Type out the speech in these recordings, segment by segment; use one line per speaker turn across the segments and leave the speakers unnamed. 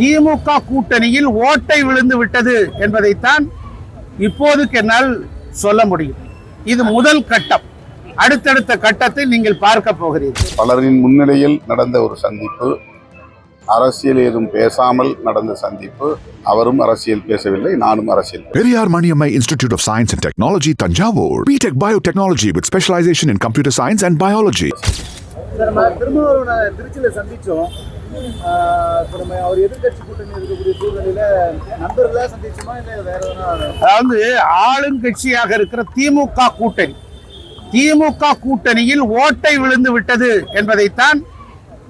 திமுக கூட்டணியில் ஓட்டை விழுந்து விட்டது என்பதைத்தான் இப்போதுக்கு என்னால் சொல்ல முடியும் இது முதல் கட்டம் அடுத்தடுத்த கட்டத்தை நீங்கள் பார்க்க போகிறீர்கள்
பலரின் முன்னிலையில் நடந்த ஒரு சந்திப்பு அரசியல் ஏதும் பேசாமல் நடந்த சந்திப்பு அவரும் அரசியல் பேசவில்லை நானும் அரசியல்
of Science and Technology, Tanjavur. BTech Biotechnology with specialization in computer science and biology.
Sir நம்ம திருமாவளவனை திருச்சியில் சந்திச்சோம்
அதாவது ஆளுங்கட்சியாக இருக்கிற திமுக கூட்டணி. திமுக கூட்டணியில் ஓட்டை விழுந்து விட்டது என்பதைத்தான்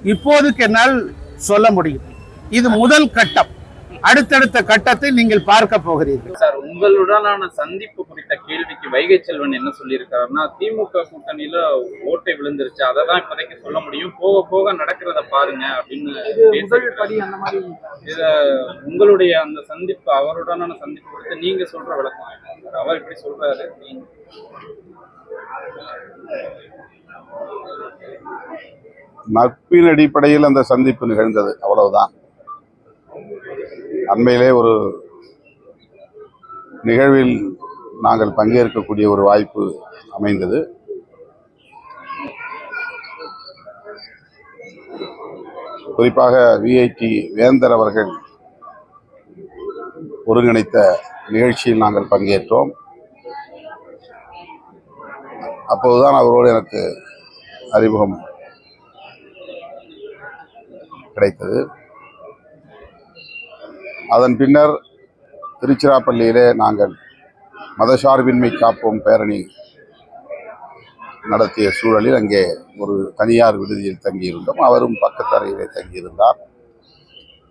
இப்போதுக்கு என்னால் சொல்ல முடியும். இது முதல் கட்டம். அடுத்தடுத்த கட்டத்தை நீங்கள் பார்க்க போகிறீர்கள்.
சார் உங்களுடனான சந்திப்பு குறித்த கேள்விக்கு வைகை செல்வன் என்ன சொல்லியிருக்காருன்னா திமுக கூட்டணியில ஓட்டை விழுந்துருச்சு. அதை தான் இப்போதைக்கு சொல்ல முடியும். போக போக நடக்கிறத பாருங்க அப்படின்னு இத உங்களுடைய அந்த சந்திப்பு அவருடனான சந்திப்பு குறித்து நீங்க சொல்ற விளக்கம் என்ன? அவர் இப்படி சொல்றாரு. நீங்க
நட்பின் அடிப்படையில் அந்த சந்திப்பு நிகழ்ந்தது. அவ்வளவுதான். அண்மையிலே ஒரு நிகழ்வில் நாங்கள் பங்கேற்கக்கூடிய ஒரு வாய்ப்பு அமைந்தது. குறிப்பாக விஐடி வேந்தர் அவர்கள் ஒருங்கிணைத்த நிகழ்ச்சியில் நாங்கள் பங்கேற்றோம். அப்போதுதான் அவரோடு எனக்கு அறிமுகம் கிடைத்தது. அதன் பின்னர் திருச்சிராப்பள்ளியிலே நாங்கள் மதசார்பின்மை காப்போம் பேரணி நடத்திய சூழலில் அங்கே ஒரு தனியார் விடுதியில் தங்கியிருந்தோம். அவரும் பக்கத்தறையிலே தங்கியிருந்தார்.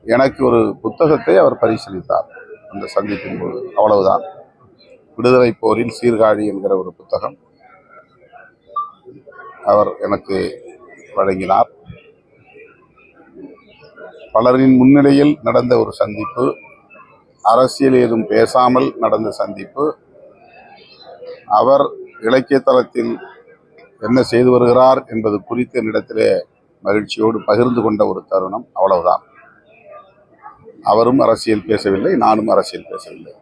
எனக்கு ஒரு புத்தகத்தை அவர் பரிசீலித்தார் அந்த சந்திப்பின் போது. அவ்வளவுதான். விடுதலை போரில் சீர்காழி என்கிற ஒரு புத்தகம் அவர் எனக்கு வழங்கினார். பலரின் முன்னிலையில் நடந்த ஒரு சந்திப்பு அரசியல் ஏதும் பேசாமல் நடந்த சந்திப்பு. அவர் இலக்கிய தளத்தில் என்ன செய்து வருகிறார் என்பது குறித்து என்னிடத்திலே மகிழ்ச்சியோடு பகிர்ந்து கொண்ட ஒரு தருணம் அவ்வளவுதான். அவரும் அரசியல் பேசவில்லை நானும் அரசியல் பேசவில்லை.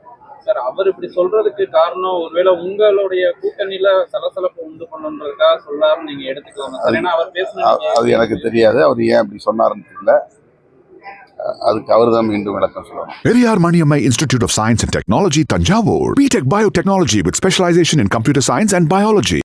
சார் அவர் இப்படி சொல்றதுக்கு காரணம் ஒருவேளை உங்களுடைய கூட்டணியில சலசலப்பு உண்டு பண்ணுன்றதுக்காக சொல்லாருன்னு நீங்க எடுத்துக்கலாம்
அது எனக்கு தெரியாது அவர் ஏன் அப்படி சொன்னார்னு தெரியல. அதுக்கு அவர் தான் மீண்டும் விளக்கம் சொல்லணும்
Periyar Maniammai Institute of Science and Technology, Tanjavur. BTech Biotechnology with specialization in computer science and biology.